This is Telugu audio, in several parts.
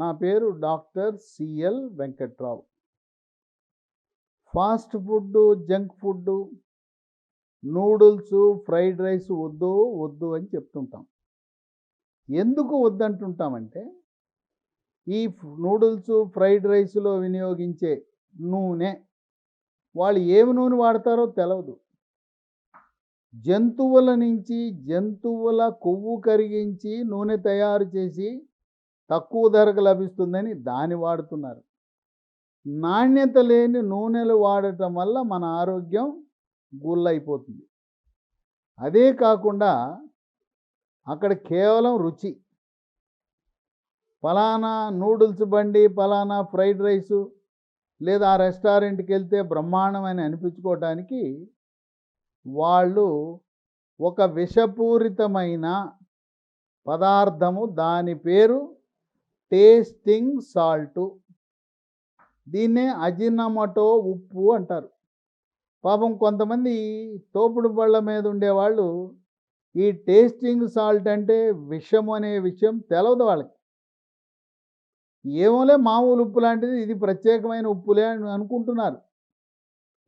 నా పేరు doctor CL Venkatrao. Fast food junk food noodles fried rice వద్దు వద్దు అని చెప్తుంటాం. ఎందుకు వద్దంటుంటామంటే ఈ నూడిల్స్ ఫ్రైడ్ రైస్లో వినియోగించే నూనె వాళ్ళు ఏమి నూనె వాడతారో తెలవదు. జంతువుల నుంచి జంతువుల కొవ్వు కరిగించి నూనె తయారు చేసి తక్కువ ధరకు లభిస్తుందని దాన్ని వాడుతున్నారు. నాణ్యత లేని నూనెలు వాడటం వల్ల మన ఆరోగ్యం గుళ్ళైపోతుంది అదే కాకుండా అక్కడ కేవలం రుచి. ఫలానా నూడిల్స్ బండి ఫలానా ఫ్రైడ్ రైసు లేదా ఆ రెస్టారెంట్కి వెళ్తే బ్రహ్మాండమని అనిపించుకోవటానికి వాళ్ళు ఒక విషపూరితమైన పదార్థము దాని పేరు టేస్టింగ్ సాల్టు. దీన్నే అజినమటో ఉప్పు అంటారు. పాపం కొంతమంది తోపుడు బళ్ళ మీద ఉండేవాళ్ళు ఈ టేస్టింగ్ సాల్ట్ అంటే విషం అనే విషయం తెలవదు వాళ్ళకి. ఏమోలే మామూలు ఉప్పు లాంటిది ఇది ప్రత్యేకమైన ఉప్పులే అని అనుకుంటున్నారు.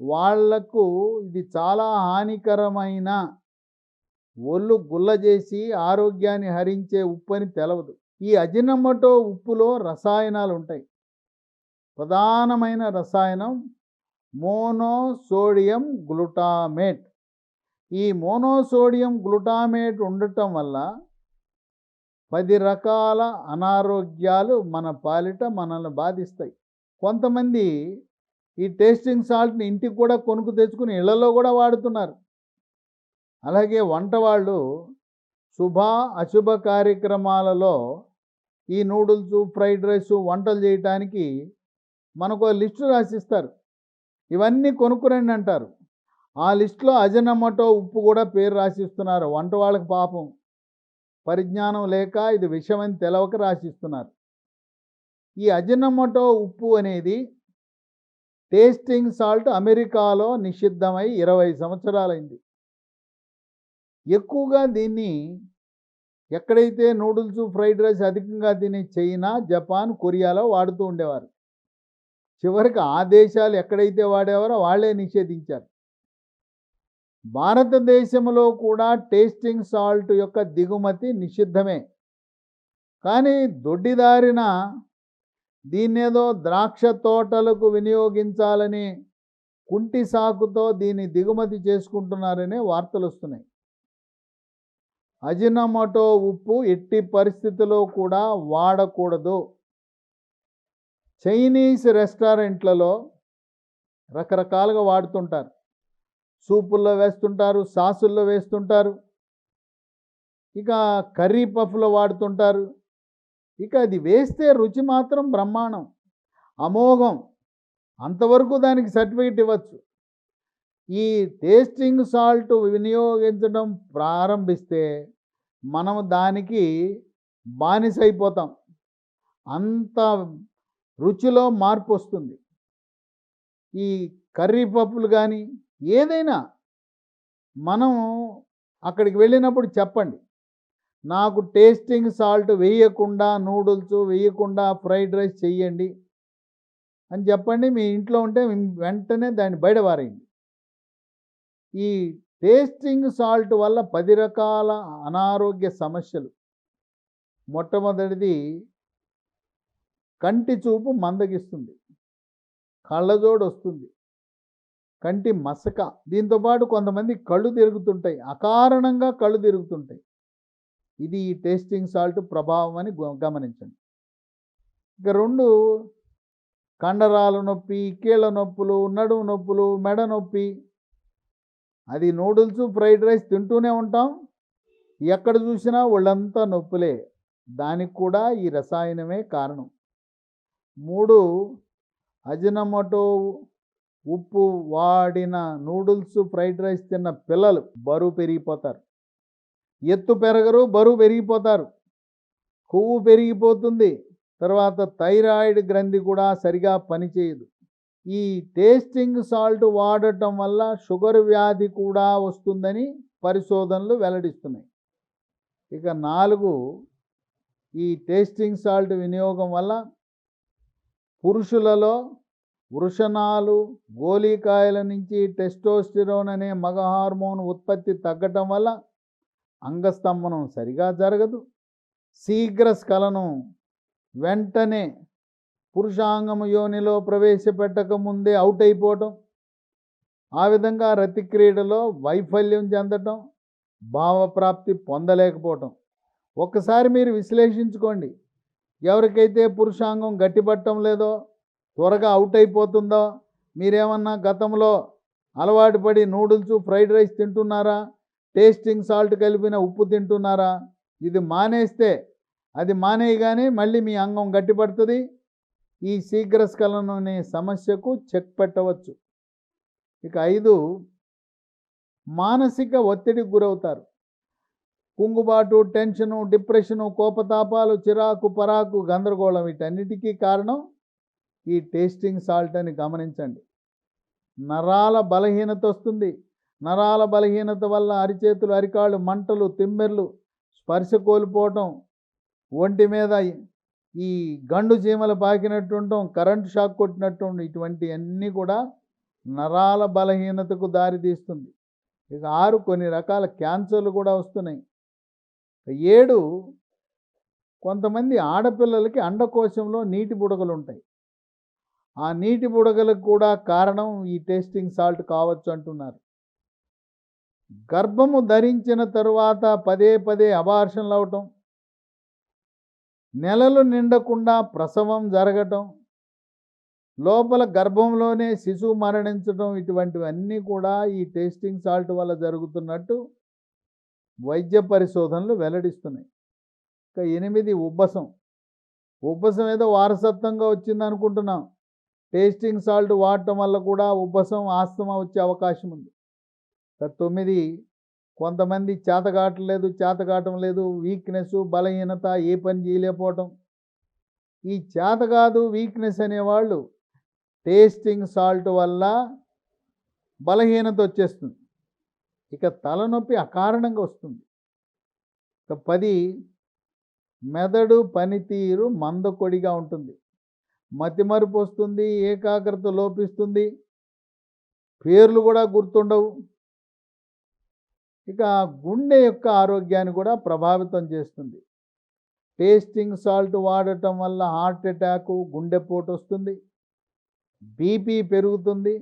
వాళ్ళకు ఇది చాలా హానికరమైన ఒళ్ళు గుల్ల చేసి ఆరోగ్యాన్ని హరించే ఉప్పు అని తెలవదు. ఈ అజినమటో ఉప్పులో రసాయనాలు ఉంటాయి ప్రధానమైన రసాయనం మోనోసోడియం గ్లూటామేట్. ఈ మోనోసోడియం గ్లూటామేట్ ఉండటం వల్ల పది రకాల అనారోగ్యాలు మన పాలిట మనల్ని బాధిస్తాయి. కొంతమంది ఈ టేస్టింగ్ సాల్ట్ని ఇంటికి కూడా కొనుక్కు తెచ్చుకుని ఇళ్ళలో కూడా వాడుతున్నారు. అలాగే వంట వాళ్ళు శుభ అశుభ కార్యక్రమాలలో ఈ నూడిల్స్ ఫ్రైడ్ రైస్ వంటలు చేయటానికి మనకు లిస్టు రాసిస్తారు. ఇవన్నీ కొనుక్కురండి అంటారు. ఆ లిస్టులో అజనమటో ఉప్పు కూడా పేరు రాసిస్తున్నారు. వంట వాళ్ళకి పాపం. పరిజ్ఞానం లేక ఇది విషమని తెలవక రాసిస్తున్నారు. ఈ అజినమటో ఉప్పు అనేది టేస్టింగ్ సాల్ట్ అమెరికాలో నిషిద్ధమై ఇరవై సంవత్సరాలైంది. ఎక్కువగా దీన్ని ఎక్కడైతే నూడిల్స్ ఫ్రైడ్ రైస్ అధికంగా తినే చైనా జపాన్ కొరియాలో వాడుతూ ఉండేవారు. చివరికి ఆ దేశాలు ఎక్కడైతే వాడేవారో వాళ్ళే నిషేధించారు. భారతదేశంలో కూడా టేస్టింగ్ సాల్ట్ యొక్క దిగుమతి నిషిద్ధమే. కానీ దొడ్డిదారిన దీన్నేదో ద్రాక్ష తోటలకు వినియోగించాలని కుంటి సాకుతో దీన్ని దిగుమతి చేసుకుంటున్నారనే వార్తలు వస్తున్నాయి అజినమోటో ఉప్పు ఎట్టి పరిస్థితిలో కూడా వాడకూడదు. చైనీస్ రెస్టారెంట్లలో రకరకాలుగా వాడుతుంటారు. సూపుల్లో వేస్తుంటారు సాసుల్లో వేస్తుంటారు. ఇక కర్రీ పఫ్లో వాడుతుంటారు. ఇక అది వేస్తే రుచి మాత్రం బ్రహ్మాండం అమోఘం. అంతవరకు దానికి సర్టిఫికెట్ ఇవ్వచ్చు. ఈ టేస్టింగ్ సాల్ట్ వినియోగించడం ప్రారంభిస్తే మనం దానికి బానిసైపోతాం. అంత రుచిలో మార్పు వస్తుంది ఈ కర్రీ పప్పులు కానీ ఏదైనా మనం అక్కడికి వెళ్ళినప్పుడు చెప్పండి. నాకు టేస్టింగ్ సాల్ట్ వేయకుండా నూడిల్స్ వేయకుండా ఫ్రైడ్ రైస్ చెయ్యండి అని చెప్పండి. మీ ఇంట్లో ఉంటే వెంటనే దాన్ని బయట ఈ టేస్టింగ్ సాల్ట్ వల్ల పది రకాల అనారోగ్య సమస్యలు. మొట్టమొదటిది కంటి చూపు మందగిస్తుంది. కళ్ళజోడు వస్తుంది. కంటి మసక. దీంతోపాటు కొంతమంది కళ్ళు తిరుగుతుంటాయి. అకారణంగా కళ్ళు తిరుగుతుంటాయి. ఇది ఈ టేస్టింగ్ సాల్ట్ ప్రభావం అని గమనించండి. ఇక రెండు కండరాల నొప్పి కీళ్ళ నొప్పులు నడుము నొప్పులు మెడ నొప్పి. అది నూడిల్స్ ఫ్రైడ్ రైస్ తింటూనే ఉంటాం. ఎక్కడ చూసినా ఒళ్ళంతా నొప్పులే. దానికి కూడా ఈ రసాయనమే కారణం. మూడు అజినమోటో ఉప్పు వాడిన నూడిల్స్ ఫ్రైడ్ రైస్ తిన్న పిల్లలు బరువు పెరిగిపోతారు. ఎత్తు పెరగరు బరువు పెరిగిపోతారు. కొవ్వు పెరిగిపోతుంది. తర్వాత థైరాయిడ్ గ్రంథి కూడా సరిగా పనిచేయదు. ఈ టేస్టింగ్ సాల్ట్ వాడటం వల్ల షుగర్ వ్యాధి కూడా వస్తుందని పరిశోధనలు వెల్లడిస్తున్నాయి. ఇక నాలుగు ఈ టేస్టింగ్ సాల్ట్ వినియోగం వల్ల పురుషులలో వృషణాలు గోళికాయల నుంచి టెస్టోస్టిరోన్ అనే మగ హార్మోన్ ఉత్పత్తి తగ్గటం వల్ల అంగస్తంభనం సరిగా జరగదు. శీఘ్ర స్ఖలనం వెంటనే పురుషాంగము యోనిలో ప్రవేశపెట్టక ముందే అవుట్ అయిపోవటం. ఆ విధంగా రతి క్రీడలో వైఫల్యం చెందటం భావప్రాప్తి పొందలేకపోవటం. ఒక్కసారి మీరు విశ్లేషించుకోండి. ఎవరికైతే పురుషాంగం గట్టిపట్టడం లేదో త్వరగా అవుట్ అయిపోతుందో మీరేమన్నా గతంలో అలవాటు పడి నూడిల్స్ ఫ్రైడ్ రైస్ తింటున్నారా? టేస్టింగ్ సాల్ట్ కలిపిన ఉప్పు తింటున్నారా? ఇది మానేస్తే అది మానేయగానే మళ్ళీ మీ అంగం గట్టిపడుతుంది. ఈ శీఘ్రస్ఖలనం అనే సమస్యకు చెక్ పెట్టవచ్చు. ఇక ఐదు మానసిక ఒత్తిడికి గురవుతారు. కుంగుబాటు టెన్షను డిప్రెషను కోపతాపాలు చిరాకు పరాకు గందరగోళం వీటన్నిటికీ కారణం ఈ టేస్టింగ్ సాల్ట్ అని గమనించండి. నరాల బలహీనత వస్తుంది. నరాల బలహీనత వల్ల అరిచేతులు అరికాళ్ళు మంటలు తిమ్మెర్లు స్పర్శ కోల్పోవటం ఒంటి మీద ఈ గండు చీమలు పాకినట్టు కరెంటు షాక్ కొట్టినట్టు ఇటువంటివన్నీ ఇటువంటి అన్నీ కూడా నరాల బలహీనతకు దారితీస్తుంది ఇక ఆరు కొన్ని రకాల క్యాన్సర్లు కూడా వస్తున్నాయి. ఏడు కొంతమంది ఆడపిల్లలకి అండకోశంలో నీటి బుడగలు ఉంటాయి. ఆ నీటి బుడగలకు కూడా కారణం ఈ టేస్టింగ్ సాల్ట్ కావచ్చు అంటున్నారు. గర్భము ధరించిన తరువాత పదే పదే అబార్షన్లు అవటం నెలలు నిండకుండా ప్రసవం జరగటం లోపల గర్భంలోనే శిశువు మరణించడం ఇటువంటివన్నీ కూడా ఈ టేస్టింగ్ సాల్ట్ వల్ల జరుగుతున్నట్టు వైద్య పరిశోధనలు వెల్లడిస్తున్నాయి. ఇక ఎనిమిది ఉబ్బసం ఉబ్బసం ఏదో వారసత్వంగా వచ్చింది అనుకుంటున్నాం టేస్టింగ్ సాల్ట్ వాడటం వల్ల కూడా ఉబ్బసం ఆస్తమా వచ్చే అవకాశం ఉంది. ఇక తొమ్మిది కొంతమంది చేతకాటలేదు చేతకాటం లేదు వీక్నెస్ బలహీనత ఏ పని చేయలేకపోవటం. ఈ చేతకాదు వీక్నెస్ అనేవాళ్ళు టేస్టింగ్ సాల్ట్ వల్ల బలహీనత వచ్చేస్తుంది. ఇక తలనొప్పి అకారణంగా వస్తుంది. ఇక పది మెదడు పనితీరు మందకొడిగా ఉంటుంది. మతిమరుపు వస్తుంది ఏకాగ్రత లోపిస్తుంది. పేర్లు కూడా గుర్తుండవు. ఇక గుండె యొక్క ఆరోగ్యాన్ని కూడా ప్రభావితం చేస్తుంది. టేస్టింగ్ సాల్ట్ వాడటం వల్ల హార్ట్ అటాక్ గుండెపోటు వస్తుంది. బీపీ పెరుగుతుంది.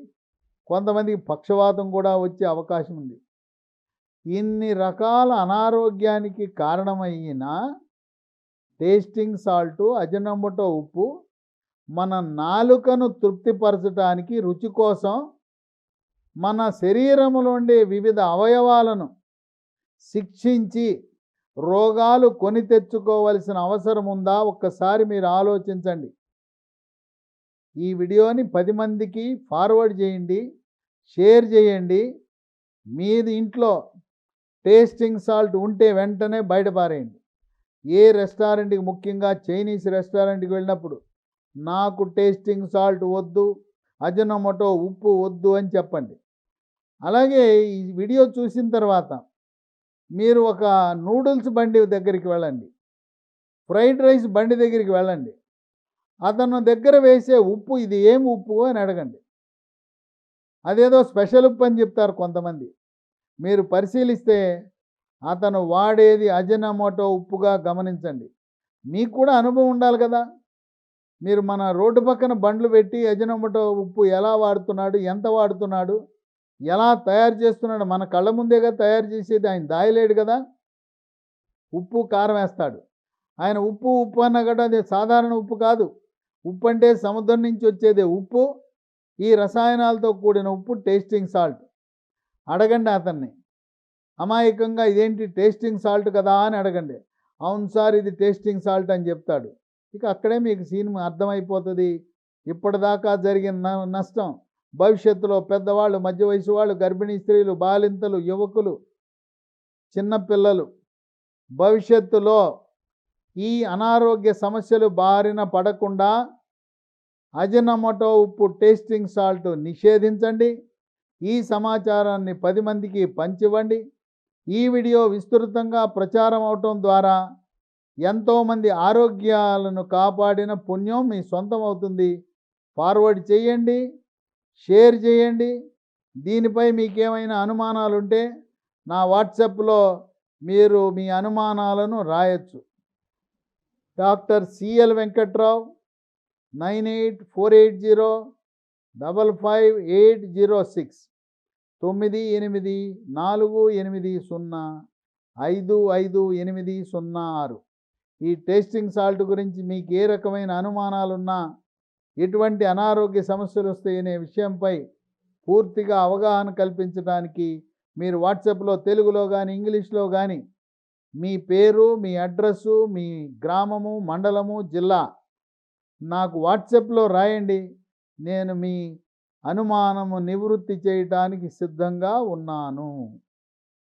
కొంతమందికి పక్షవాతం కూడా వచ్చే అవకాశం ఉంది. ఇన్ని రకాల అనారోగ్యానికి కారణమైన టేస్టింగ్ సాల్ట్ అజనమ్మటో ఉప్పు మన నాలుకను తృప్తిపరచడానికి రుచి కోసం మన శరీరంలో ఉండే వివిధ అవయవాలను శిక్షించి రోగాలు కొని తెచ్చుకోవలసిన అవసరం ఉందా? ఒక్కసారి మీరు ఆలోచించండి. ఈ వీడియోని పది మందికి ఫార్వర్డ్ చేయండి షేర్ చేయండి. మీది ఇంట్లో టేస్టింగ్ సాల్ట్ ఉంటే వెంటనే బయటపారేయండి. ఏ రెస్టారెంట్కి ముఖ్యంగా చైనీస్ రెస్టారెంట్కి వెళ్ళినప్పుడు నాకు టేస్టింగ్ సాల్ట్ వద్దు అజనమోటో ఉప్పు వద్దు అని చెప్పండి. అలాగే ఈ వీడియో చూసిన తర్వాత మీరు ఒక నూడిల్స్ బండి దగ్గరికి వెళ్ళండి. ఫ్రైడ్ రైస్ బండి దగ్గరికి వెళ్ళండి. అతను దగ్గర వేసే ఉప్పు ఇది ఏం ఉప్పు అని అడగండి. అదేదో స్పెషల్ ఉప్పు అని చెప్తారు కొంతమంది. మీరు పరిశీలిస్తే అతను వాడేది అజనమోటో ఉప్పుగా గమనించండి. మీకు కూడా అనుభవం ఉండాలి కదా. మీరు మన రోడ్డు పక్కన బండ్లు పెట్టి అజనమోటో ఉప్పు ఎలా వాడుతున్నాడు ఎంత వాడుతున్నాడు ఎలా తయారు చేస్తున్నాడు మన కళ్ళ ముందేగా తయారు చేసేది ఆయన దాయలేడు కదా. ఉప్పు కారం వేస్తాడు. ఆయన ఉప్పు ఉప్పు అన్న కూడా అది సాధారణ ఉప్పు కాదు. ఉప్పు అంటే సముద్రం నుంచి వచ్చేదే ఉప్పు. ఈ రసాయనాలతో కూడిన ఉప్పు టేస్టింగ్ సాల్ట్. అడగండి అతన్ని. అమాయకంగా ఇదేంటి టేస్టింగ్ సాల్ట్ కదా అని అడగండి. అవును సార్ ఇది టేస్టింగ్ సాల్ట్ అని చెప్తాడు. ఇక అక్కడే మీకు సీన్ అర్థమైపోతుంది. ఇప్పటిదాకా జరిగిన న- నష్టం. భవిష్యత్తులో పెద్దవాళ్ళు మధ్య వయసు వాళ్ళు గర్భిణీ స్త్రీలు బాలింతలు యువకులు చిన్నపిల్లలు భవిష్యత్తులో ఈ అనారోగ్య సమస్యలు బారిన పడకుండా అజినమోటో ఉప్పు టేస్టింగ్ సాల్ట్ నిషేధించండి. ఈ సమాచారాన్ని పది మందికి పంచివ్వండి. ఈ వీడియో విస్తృతంగా ప్రచారం అవటం ద్వారా ఎంతోమంది ఆరోగ్యాలను కాపాడిన పుణ్యం మీ సొంతం అవుతుంది ఫార్వర్డ్ చేయండి షేర్ చేయండి. దీనిపై మీకేమైనా అనుమానాలు ఉంటే నా వాట్సాప్లో మీరు మీ అనుమానాలను రాయొచ్చు. Doctor CL Venkatrao nine eight four eight zero double five eight zero six తొమ్మిది ఎనిమిది నాలుగు ఎనిమిది సున్నా ఐదు ఐదు ఎనిమిది సున్నా ఆరు ఈ టేస్టింగ్ సాల్ట్ గురించి మీకు ఏ రకమైన అనుమానాలున్నా ఎటువంటి అనారోగ్య సమస్యలు వస్తాయనే విషయంపై పూర్తిగా అవగాహన కల్పించడానికి మీరు వాట్సాప్లో తెలుగులో కానీ ఇంగ్లీష్లో కానీ మీ పేరు మీ అడ్రస్సు మీ గ్రామము మండలము జిల్లా నాకు వాట్సాప్లో రాయండి. నేను మీ అనుమానము నివృత్తి చేయటానికి సిద్ధంగా ఉన్నాను.